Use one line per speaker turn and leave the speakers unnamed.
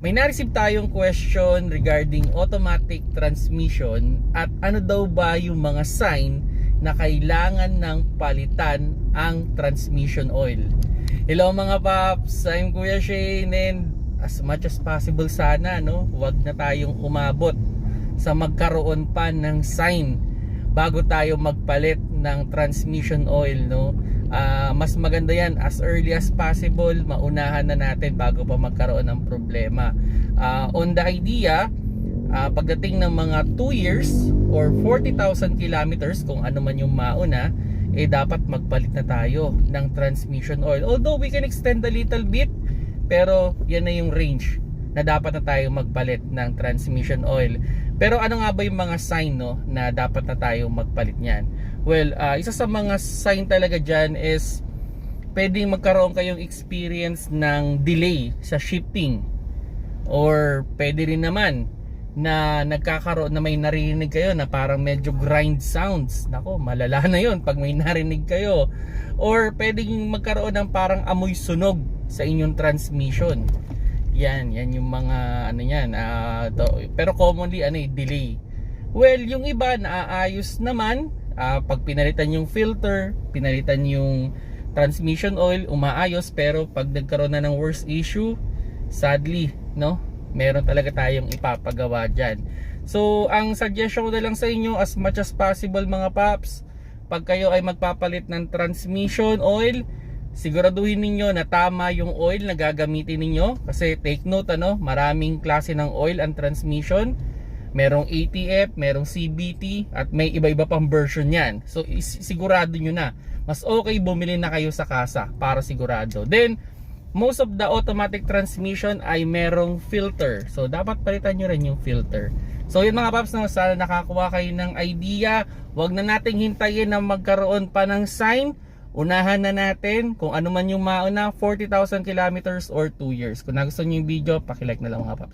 May na-receive tayong question regarding automatic transmission at ano daw ba yung mga sign na kailangan ng palitan ang transmission oil. Hello mga paps, I'm Kuya Shane and as much as possible sana no, wag na tayong umabot sa magkaroon pa ng sign bago tayo magpalit ng transmission oil no. Ah, mas maganda yan. As early as possible maunahan na natin bago pa magkaroon ng problema. Ah, on the idea ah, pagdating ng mga 2 years or 40,000 kilometers kung ano man yung mauna eh dapat magpalit na tayo ng transmission oil. Although we can extend a little bit pero yan na yung range na dapat na tayo magpalit ng transmission oil. Pero ano nga ba yung mga sign no na dapat na tayo magpalit niyan well ah, isa sa mga sign talaga dyan is pwedeng magkaroon kayong experience ng delay sa shipping or pwede rin naman na nagkakaroon na may narinig kayo na parang medyo grind sounds. Nako, malala na yon pag may narinig kayo. Or pwedeng magkaroon ng parang amoy sunog sa inyong transmission. Yan, yan yung mga ano yan. ah, to- pero commonly ano eh, delay. Well, yung iba naaayos naman ah, pag pinalitan yung filter, pinalitan yung transmission oil, umaayos pero pag nagkaroon na ng worst issue, sadly, no? Meron talaga tayong ipapagawa dyan. So, ang suggestion ko na lang sa inyo as much as possible mga paps, pag kayo ay magpapalit ng transmission oil, siguraduhin ninyo na tama yung oil na gagamitin ninyo kasi take note ano, maraming klase ng oil ang transmission. Merong ATF, merong CBT at may iba-iba pang version yan. So sigurado nyo na. Mas okay bumili na kayo sa kasa para sigurado. Then most of the automatic transmission ay merong filter. So dapat palitan nyo rin yung filter. So yun mga paps, no, sana nakakuha kayo ng idea. Huwag na nating hintayin na magkaroon pa ng sign. Unahan na natin kung ano man yung mauna, 40,000 kilometers or 2 years. Kung nagustuhan nyo yung video, pakilike na lang mga paps.